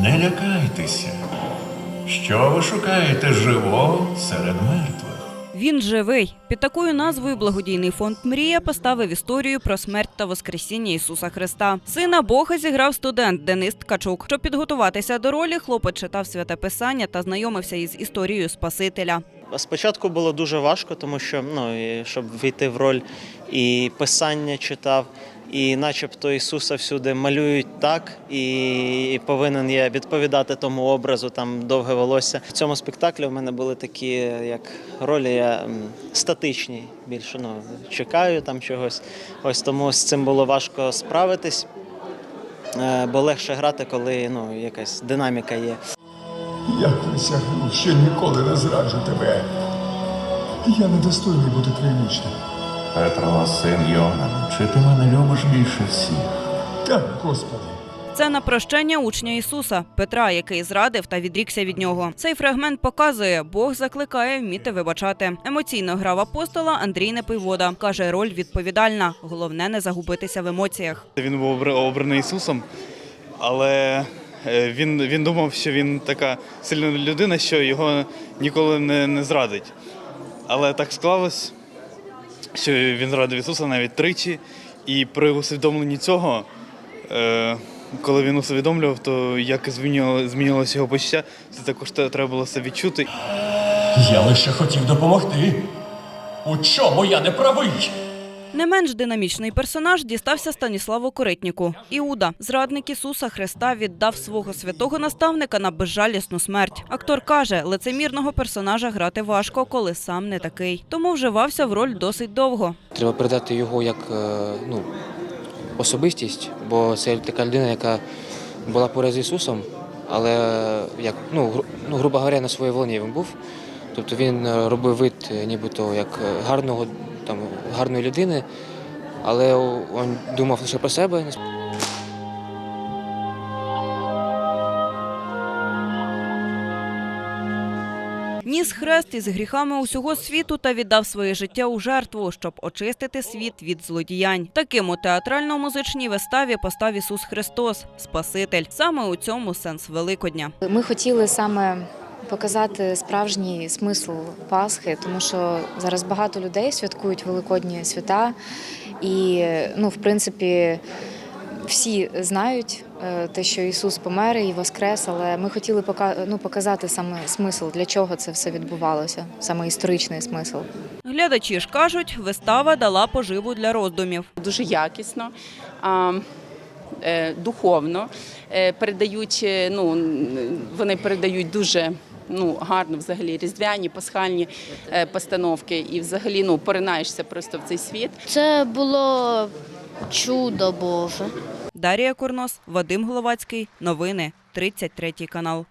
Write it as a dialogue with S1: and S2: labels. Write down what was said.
S1: Не лякайтеся. Що ви шукаєте живого серед мертвих?
S2: Він живий. Під такою назвою благодійний фонд Мрія поставив історію про смерть та воскресіння Ісуса Христа. Сина Бога зіграв студент Денис Ткачук. Щоб підготуватися до ролі, хлопець читав святе писання та знайомився із історією Спасителя.
S3: Спочатку було дуже важко, тому що ну, щоб війти в роль і писання читав, і начебто Ісуса всюди малюють так, і повинен я відповідати тому образу, там довге волосся. В цьому спектаклі в мене були такі як ролі я, статичні більше. Ну, чекаю там чогось. Ось тому з цим було важко справитись, Е, бо легше грати, коли ну, якась динаміка є.
S4: Я присягну, що ніколи не зраджу тебе. Я недостойний бути твоїм учнем.
S1: Петро, син Йона, чи ти мене любиш більше всіх?
S4: Так, Господи.
S2: Це на прощення учня Ісуса Петра, який зрадив та відрікся від нього. Цей фрагмент показує, Бог закликає вміти вибачати. Емоційно грав апостола Андрій Непивода. каже, роль відповідальна. Головне не загубитися в емоціях.
S5: Він був обраний Ісусом, але е, він, він думав, що він така сильна людина, що його ніколи не, не зрадить. Але так склалось, що він зрадив Ісуса навіть тричі, і при усвідомленні цього, е, коли він усвідомлював, то як змінювало- змінювалося його почуття, це також треба було це відчути.
S4: Я лише хотів допомогти. У чому я не правий?
S2: Не менш динамічний персонаж дістався Станіславу Коритніку. Іуда, зрадник Ісуса Христа, віддав свого святого наставника на безжалісну смерть. Актор каже, лицемірного персонажа грати важко, коли сам не такий. Тому вживався в роль досить довго.
S6: Треба передати його як е, ну, особистість, бо це така людина, яка була поряд з Ісусом, але як, ну, ну, грубо говоря, на своїй волні він був. Тобто він е, робив вид е, нібито як е, гарного, там, гарної людини, але він думав лише про себе.
S2: Ніс хрест із гріхами усього світу та віддав своє життя у жертву, щоб очистити світ від злодіянь. Таким у театрально-музичній виставі постав Ісус Христос, Спаситель. Саме у цьому сенс Великодня.
S7: Ми хотіли саме показати справжній смисл Пасхи, тому що зараз багато людей святкують великодні свята, і ну, в принципі, всі знають е, те, що Ісус помер і воскрес, але ми хотіли ну, показати саме смисл, для чого це все відбувалося, саме історичний смисл.
S2: Глядачі ж кажуть, вистава дала поживу для роздумів.
S8: дуже якісно, а, е, духовно е, передають. Ну вони передають дуже. Ну, гарно взагалі різдвяні, пасхальні е, постановки, і взагалі ну поринаєшся просто в цей світ.
S9: Це було чудо Боже.
S2: Дарія Курнос, Вадим Головацький. Новини 33 канал.